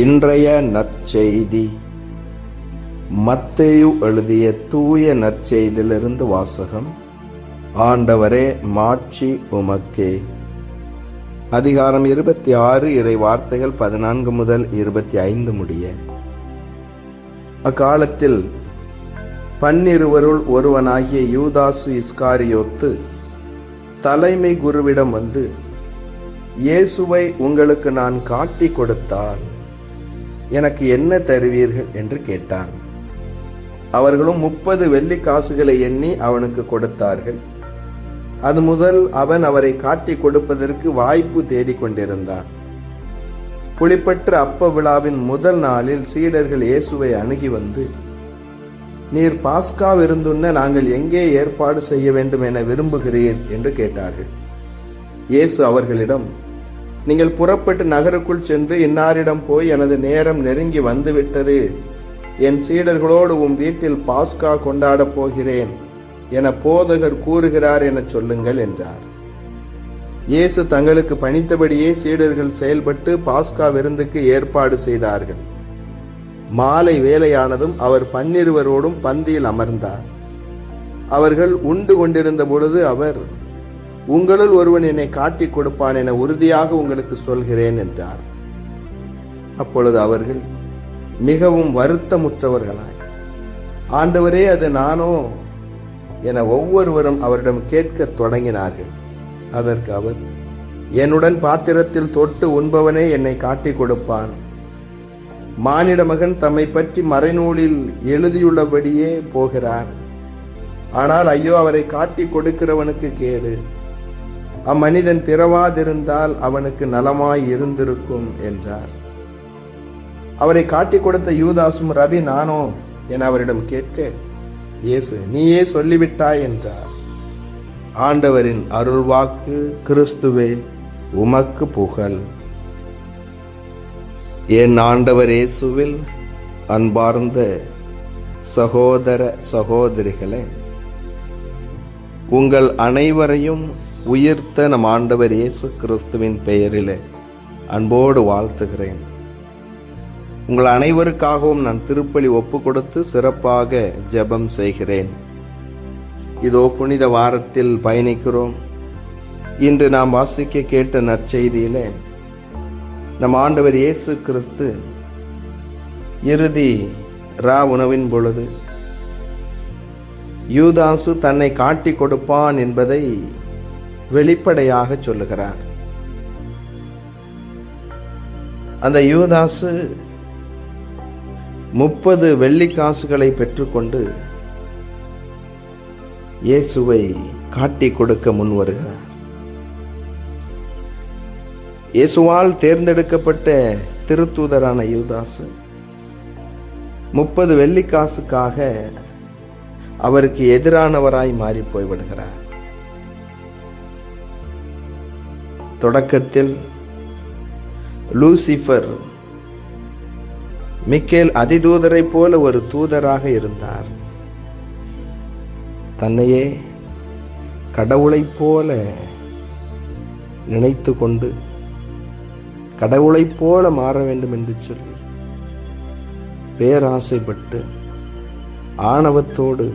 இன்றைய நற்செய்தி. மத்தேயு எழுதிய தூய நற்செய்தியிலிருந்து வாசகம். ஆண்டவரே மாட்சி உமக்கே. அதிகாரம் இருபத்தி ஆறு இறை வார்த்தைகள் பதினான்கு முதல் இருபத்தி ஐந்து முடிய. அக்காலத்தில் பன்னிருவருள் ஒருவனாகிய யூதாசு இஸ்காரியோத்து தலைமை குருவிடம் வந்து இயேசுவை உங்களுக்கு நான் காட்டி கொடுத்தால் எனக்கு என்ன தருவீர்கள் என்று கேட்டான். அவர்களும் முப்பது வெள்ளி காசுகளை எண்ணி அவனுக்கு கொடுத்தார்கள். அது முதல் அவன் அவரை காட்டி கொடுப்பதற்கு வாய்ப்பு தேடிக்கொண்டிருந்தான் புளிப்பற்ற அப்ப விழாவின் முதல் நாளில் சீடர்கள் இயேசுவை அணுகி வந்து நீர் பாஸ்கா விருந்துண்ண நாங்கள் எங்கே ஏற்பாடு செய்ய வேண்டும் என விரும்புகிறீர்? என்று கேட்டார்கள். இயேசு அவர்களிடம் நீங்கள் புறப்பட்டு நகருக்குள் சென்று இன்னாரிடம் போய் எனது நேரம் நெருங்கி வந்துவிட்டது. என் சீடர்களோடு உம் வீட்டில் பாஸ்கா கொண்டாடப் போகிறேன் என போதகர் கூறுகிறார் என சொல்லுங்கள் என்றார். இயேசு தங்களுக்கு பணித்தபடியே சீடர்கள் செயல்பட்டு பாஸ்கா விருந்துக்கு ஏற்பாடு செய்தார்கள். மாலை வேலையானதும் அவர் பன்னிருவரோடும் பந்தியில் அமர்ந்தார். அவர்கள் உண்டு கொண்டிருந்த பொழுது அவர் உங்களுள் ஒருவன் என்னை காட்டிக் கொடுப்பான் என உறுதியாக உங்களுக்கு சொல்கிறேன் என்றார். அப்பொழுது அவர்கள் மிகவும் வருத்தமுற்றவர்களாய் ஆண்டவரே அது நானோ? என ஒவ்வொருவரும் அவரிடம் கேட்கத் தொடங்கினார்கள். அதற்கு அவர் என்னுடன் பாத்திரத்தில் தொட்டு உண்பவனே என்னை காட்டிக் கொடுப்பான். மானிட மகன் தம்மை பற்றி மறைநூலில் எழுதியுள்ளபடியே போகிறார். ஆனால் ஐயோ அவரை காட்டிக் கொடுக்கிறவனுக்கு கேடு. அம்மனிதன் பிறவாதிருந்தால் அவனுக்கு நலமாய் இருந்திருக்கும் என்றார். அவரை காட்டிக் கொடுத்த யூதாசும் ரவி நானோ என அவரிடம் கேட்க இயேசு நீயே சொல்லிவிட்டாய் என்றார். ஆண்டவரின் அருள்வாக்கு கிறிஸ்துவே உமக்கு புகழ். என் ஆண்டவர் இயேசுவில் அன்பார்ந்த சகோதர சகோதரிகளே உங்கள் அனைவரையும் உயிர்த்த நம் ஆண்டவர் இயேசு கிறிஸ்துவின் பெயரிலே அன்போடு வாழ்த்துகிறேன். உங்கள் அனைவருக்காகவும் நான் திருப்பலி ஒப்பு கொடுத்து சிறப்பாக ஜெபம் செய்கிறேன். இதோ புனித வாரத்தில் பயணிக்கிறோம். இன்று நாம் வாசிக்க கேட்ட நற்செய்தியிலே நம் ஆண்டவர் இயேசு கிறிஸ்து இறுதி ரா உணவின் பொழுது யூதாசு தன்னை காட்டி கொடுப்பான் என்பதை வெளிப்படையாக சொல்லுகிறார். அந்த யூதாசு முப்பது வெள்ளி காசுகளை பெற்றுக்கொண்டு இயேசுவை காட்டி கொடுக்க முன் வருகிறார். இயேசுவால் தேர்ந்தெடுக்கப்பட்ட திருத்தூதரான யுவதாசு முப்பது வெள்ளிக்காசுக்காக அவருக்கு எதிரானவராய் மாறி போய்விடுகிறார். தொடக்கத்தில் லூசிஃபர் மிக்கேல் அதிதூதரை போல ஒரு தூதராக இருந்தார். தன்னையே கடவுளைப் போல நினைத்து கொண்டு கடவுளைப் போல மாற வேண்டும் என்று சொல்லி பேராசைப்பட்டு ஆணவத்தோடு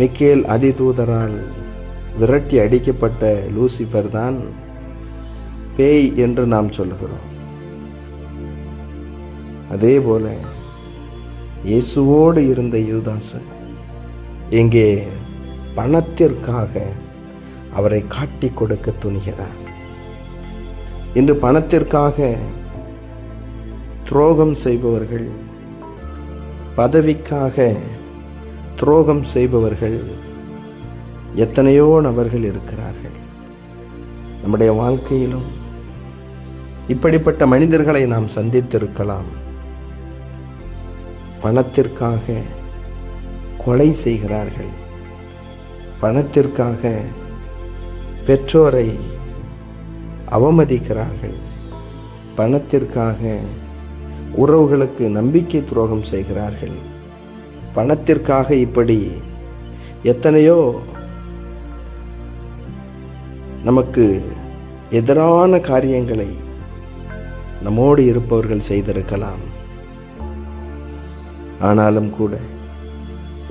மிக்கேல் அதிதூதரால் விரட்டி அடிக்கப்பட்ட லூசிஃபர் தான் பேய் என்று நாம் சொல்லுகிறோம். அதே போல இயேசுவோடு இருந்த யூதாசு இங்கே பணத்திற்காக அவரை காட்டி கொடுக்க துணிகிறார். இன்று பணத்திற்காக துரோகம் செய்பவர்கள் பதவிக்காக துரோகம் செய்பவர்கள் எத்தனையோ நபர்கள் இருக்கிறார்கள். நம்முடைய வாழ்க்கையிலும் இப்படிப்பட்ட மனிதர்களை நாம் சந்தித்திருக்கலாம். பணத்திற்காக கொலை செய்கிறார்கள். பணத்திற்காக பெற்றோரை அவமதிக்கிறார்கள். பணத்திற்காக உறவுகளுக்கு நம்பிக்கை துரோகம் செய்கிறார்கள். பணத்திற்காக இப்படி எத்தனையோ நமக்கு எதிரான காரியங்களை நம்மோடு இருப்பவர்கள் செய்திருக்கலாம். ஆனாலும் கூட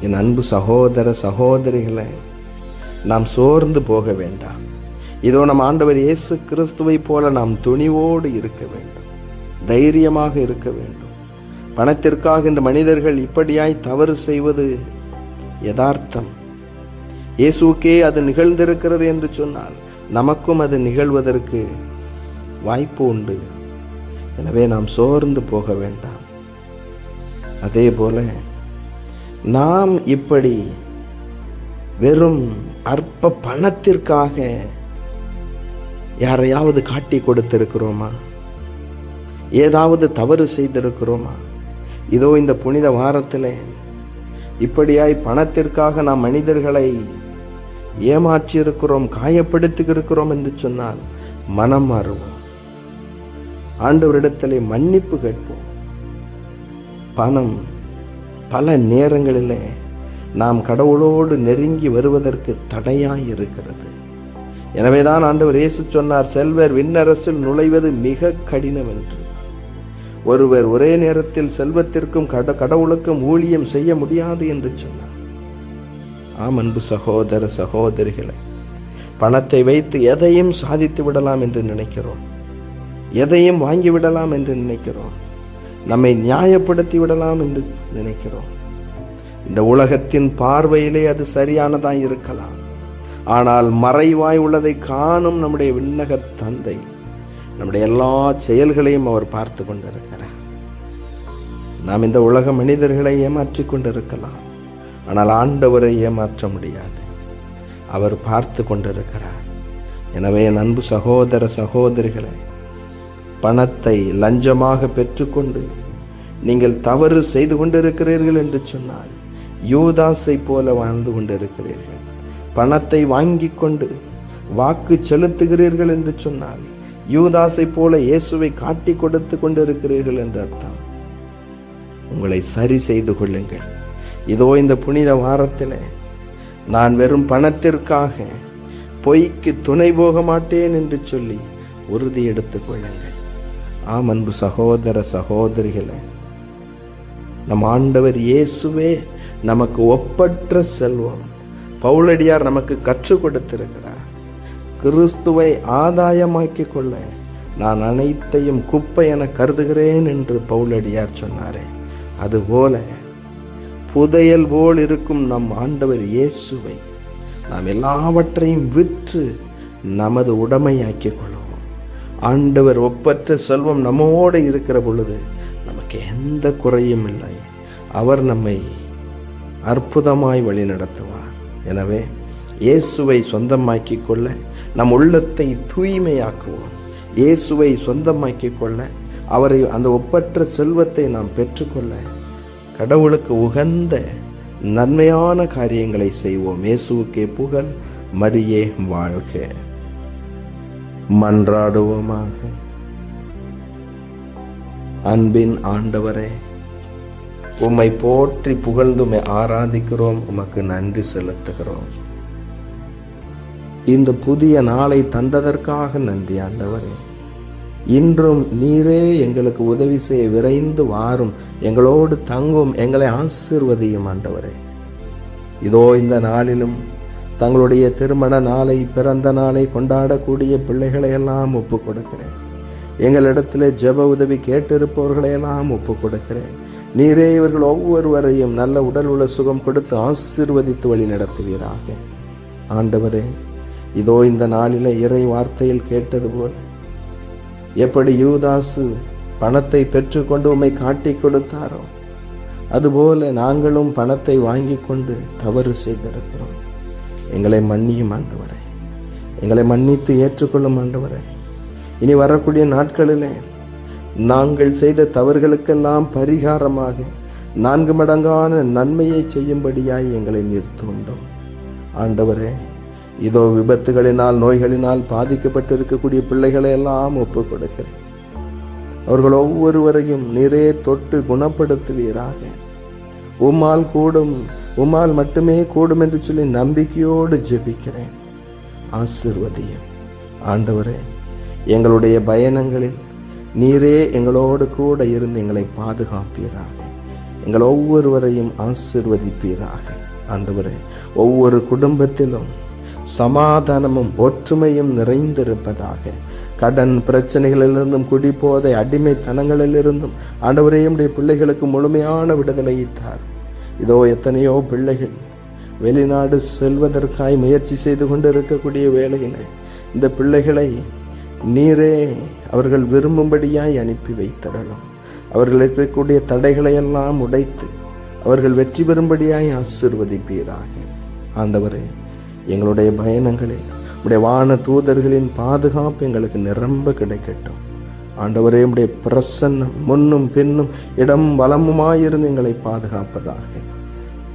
என் அன்பு சகோதர சகோதரிகளை நாம் சோர்ந்து போக வேண்டாம். இதோ நம் ஆண்டவர் இயேசு கிறிஸ்துவை போல நாம் துணிவோடு இருக்க வேண்டும். தைரியமாக இருக்க வேண்டும். பணத்திற்காக இந்த மனிதர்கள் இப்படியாய் தவறு செய்வது யதார்த்தம். இயேசுக்கே அது நிகழ்ந்திருக்கிறது என்று சொன்னால் நமக்கும் அது நிகழ்வதற்கு வாய்ப்பு உண்டு. எனவே நாம் சோர்ந்து போக வேண்டாம். அதே போல நாம் இப்படி வெறும் அற்ப பணத்திற்காக யாரையாவது காட்டி கொடுத்திருக்கிறோமா? ஏதாவது தவறு செய்திருக்கிறோமா? இதோ இந்த புனித வாரத்தில் இப்படியாய் பணத்திற்காக நாம் மனிதர்களை ஏமாற்றி இருக்கிறோம் காயப்படுத்தி இருக்கிறோம் என்று சொன்னால் மனம் மாறுவோம். ஆண்டவரிடத்திலே மன்னிப்பு கேட்போம். பணம் பல நேரங்களிலே நாம் கடவுளோடு நெருங்கி வருவதற்கு தடையாய் இருக்கிறது. எனவேதான் ஆண்டவர் இயேசு சொன்னார் செல்வர் விண்ணரசில் நுழைவது மிக கடினம் என்று. ஒருவர் ஒரே நேரத்தில் செல்வத்திற்கும் கட கடவுளுக்கும் ஊழியம் செய்ய முடியாது என்று சொன்னார். ஆம் அன்பு சகோதர சகோதரிகளை பணத்தை வைத்து எதையும் சாதித்து விடலாம் என்று நினைக்கிறோம். எதையும் வாங்கி விடலாம் என்று நினைக்கிறோம். நம்மை நியாயப்படுத்தி விடலாம் என்று நினைக்கிறோம். இந்த உலகத்தின் பார்வையிலே அது சரியானதாய் இருக்கலாம். ஆனால் மறைவாய் உள்ளதை காணும் நம்முடைய விண்ணக தந்தை நம்முடைய எல்லா செயல்களையும் அவர் பார்த்து கொண்டிருக்கிறார். நாம் இந்த உலக மனிதர்களை ஏமாற்றி கொண்டிருக்கலாம். ஆனால் ஆண்டவரை ஏமாற்ற முடியாது. அவர் பார்த்து கொண்டிருக்கிறார். எனவே என் அன்பு சகோதர சகோதரிகளை பணத்தை லஞ்சமாக பெற்றுக்கொண்டு நீங்கள் தவறு செய்து கொண்டிருக்கிறீர்கள் என்று சொன்னால் யூதாஸை போல வாழ்ந்து கொண்டிருக்கிறீர்கள். பணத்தை வாங்கி கொண்டு வாக்கு செலுத்துகிறீர்கள் என்று சொன்னால் யூதாஸை போல இயேசுவை காட்டி கொடுத்து கொண்டிருக்கிறீர்கள் என்று அர்த்தம். உங்களை சரி செய்து கொள்ளுங்கள். இதோ இந்த புனித வாரத்தில் நான் வெறும் பணத்திற்காக பொய்க்கு துணை போக மாட்டேன் என்று சொல்லி உறுதி எடுத்துக் கொள்ளுங்கள். ஆம் அன்பு சகோதர சகோதரிகளை நம் ஆண்டவர் இயேசுவே நமக்கு ஒப்பற்ற செல்வம். பவுலடியார் நமக்கு கற்றுக் கொடுத்திருக்கிறார். கிறிஸ்துவை ஆதாயமாக்கிக் கொள்ள நான் அனைத்தையும் குப்பை என கருதுகிறேன் என்று பவுலடியார் சொன்னாரே. அதுபோல புதையல் போல் இருக்கும் நம் ஆண்டவர் இயேசுவை நாம் எல்லாவற்றையும் விற்று நமது உடமையாக்கிக் கொள்வோம். ஆண்டவர் ஒப்பற்ற செல்வம் நம்மோடு இருக்கிற பொழுது நமக்கு எந்த குறையும் இல்லை. அவர் நம்மை அற்புதமாய் வழி நடத்துவார் எனவே இயேசுவை சொந்தமாக்கிக் கொள்ள நம் உள்ளத்தை தூய்மையாக்குவோம். இயேசுவை சொந்தமாக்கிக் கொள்ள அவரை அந்த ஒப்பற்ற செல்வத்தை நாம் பெற்றுக்கொள்ள கடவுளுக்கு உகந்த நன்மையான காரியங்களை செய்வோம். இயேசுக்கே புகழ் மரியே வாழ்க. மன்றாடுவோமாக. அன்பின் ஆண்டவரே உம்மை போற்றி புகழ்ந்துமை ஆராதிக்கிறோம். உமக்கு நன்றி செலுத்துகிறோம். இந்த புதிய நாளை தந்ததற்காக நன்றி ஆண்டவரே. இன்றும் நீரே எங்களுக்கு உதவி செய்ய விரைந்து வாரும். எங்களோடு தங்கும் எங்களை ஆசிர்வதியும் ஆண்டவரே. இதோ இந்த நாளிலும் தங்களுடைய திருமண நாளை பிறந்த நாளை கொண்டாடக்கூடிய பிள்ளைகளை எல்லாம் ஒப்பு கொடுக்கிறேன் எங்களிடத்தில் ஜெப உதவி கேட்டிருப்பவர்களை எல்லாம் ஒப்பு கொடுக்கிறேன் நீரே இவர்கள் ஒவ்வொருவரையும் நல்ல உடல் உள்ள சுகம் கொடுத்து ஆசிர்வதித்து வழி நடத்துவீராக. ஆண்டவரே இதோ இந்த நாளில இறை வார்த்தையில் கேட்டது போல எப்படி யூதாசு பணத்தை பெற்றுக்கொண்டு உம்மை காட்டி கொடுத்தாரோ அதுபோல நாங்களும் பணத்தை வாங்கி கொண்டு தவறு செய்திருக்கிறோம். எங்களை மன்னியும் ஆண்டவரே. எங்களை மன்னித்து ஏற்றுக்கொள்ளும் ஆண்டவரே. இனி வரக்கூடிய நாட்களிலே நாங்கள் செய்த தவறுகளுக்கெல்லாம் பரிகாரமாக நான்கு மடங்கான நன்மையை செய்யும்படியாய் எங்களை நிறுத்துண்டோம் ஆண்டவரே இதோ விபத்துகளினால் நோய்களினால் பாதிக்கப்பட்டிருக்கக்கூடிய பிள்ளைகளை எல்லாம் ஒப்பு கொடுக்கிறேன் அவர்கள் ஒவ்வொருவரையும் நிறைய தொட்டு குணப்படுத்துவீராக. உம்மால் கூடும் உம்மால் மட்டுமே கூடும் என்று சொல்லி நம்பிக்கையோடு ஜெபிக்கிறேன். ஆசிர்வதியும். ஆண்டவரே எங்களுடைய பயணங்களில் நீரே எங்களோடு கூட இருந்து எங்களை பாதுகாப்பீராக. எங்கள் ஒவ்வொருவரையும் ஆசிர்வதிப்பீராக. ஆண்டவரே ஒவ்வொரு குடும்பத்திலும் சமாதானமும் ஒற்றுமையும் நிறைந்திருப்பதாக. கடன் பிரச்சனைகளிலிருந்தும் குடிபோதை அடிமைத்தனங்களிலிருந்தும் ஆண்டவரே உடைய பிள்ளைகளுக்கு முழுமையான விடுதலையை தார் இதோ எத்தனையோ பிள்ளைகள் வெளிநாடு செல்வதற்காய் முயற்சி செய்து கொண்டு இருக்கக்கூடிய வேளையில் இந்த பிள்ளைகளை நீரே அவர்கள் விரும்பும்படியாய் அனுப்பி வைத்தரலாம் அவர்கள் இருக்கக்கூடிய தடைகளை எல்லாம் உடைத்து அவர்கள் வெற்றி பெறும்படியாய் ஆசிர்வதிப்பீராக. ஆண்டவரே எங்களுடைய பயணங்களில் உடைய வான தூதர்களின் பாதுகாப்பு எங்களுக்கு நிரம்ப கிடைக்கட்டும். ஆண்டவரே உடைய பிரசன்னம் முன்னும் பின்னும் இடம் வளமுமாயிருந்து எங்களை பாதுகாப்பதாக.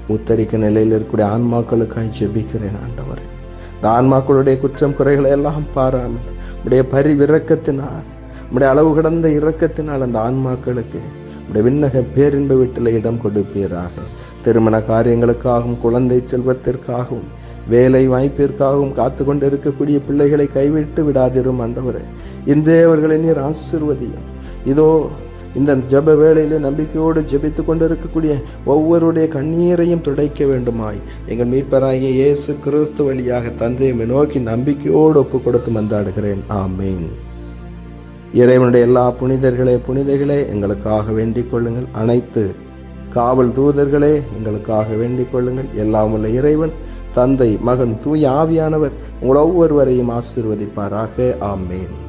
உத்தரிக்க நிலையில் இருக்கக்கூடிய ஆன்மாக்களுக்காய் ஜெபிக்கிறேன் ஆண்டவரே. இந்த ஆன்மாக்களுடைய குற்றம் குறைகளை எல்லாம் பாராமல் உடைய பரிவிறக்கத்தினால் உடைய அளவு கடந்த இரக்கத்தினால் அந்த ஆன்மாக்களுக்கு உடைய விண்ணக பேரின்ப வீட்டில் இடம் கொடுப்பீராக. திருமண காரியங்களுக்காகவும் குழந்தை செல்வத்திற்காகவும் வேலை வாய்ப்பிற்காகவும் காத்து கொண்டு இருக்கக்கூடிய பிள்ளைகளை கைவிட்டு விடாதிரும் ஆண்டவரே. இன்றே அவர்களை நீர் ஆசிர்வதியும். இதோ இந்த ஜப வேளையிலே நம்பிக்கையோடு ஜெபித்து கொண்டிருக்கக்கூடிய ஒவ்வொருடைய கண்ணீரையும் துடைக்க வேண்டுமாய். எங்கள் மீட்பராகிய இயேசு கிறிஸ்து வழியாக தந்தையை நோக்கி நம்பிக்கையோடு ஒப்பு கொடுத்து மன்றாடுகிறேன். ஆமேன். இறைவனுடைய எல்லா புனிதர்களே புனிதைகளே எங்களுக்காக வேண்டிக் கொள்ளுங்கள். அனைத்து காவல் தூதர்களே எங்களுக்காக வேண்டிக் கொள்ளுங்கள். எல்லாம் உள்ள இறைவன் தந்தை மகன் தூய ஆவியானவர் உங்கள் ஒவ்வொருவரையும் ஆசிர்வதிப்பாராக. ஆமேன்.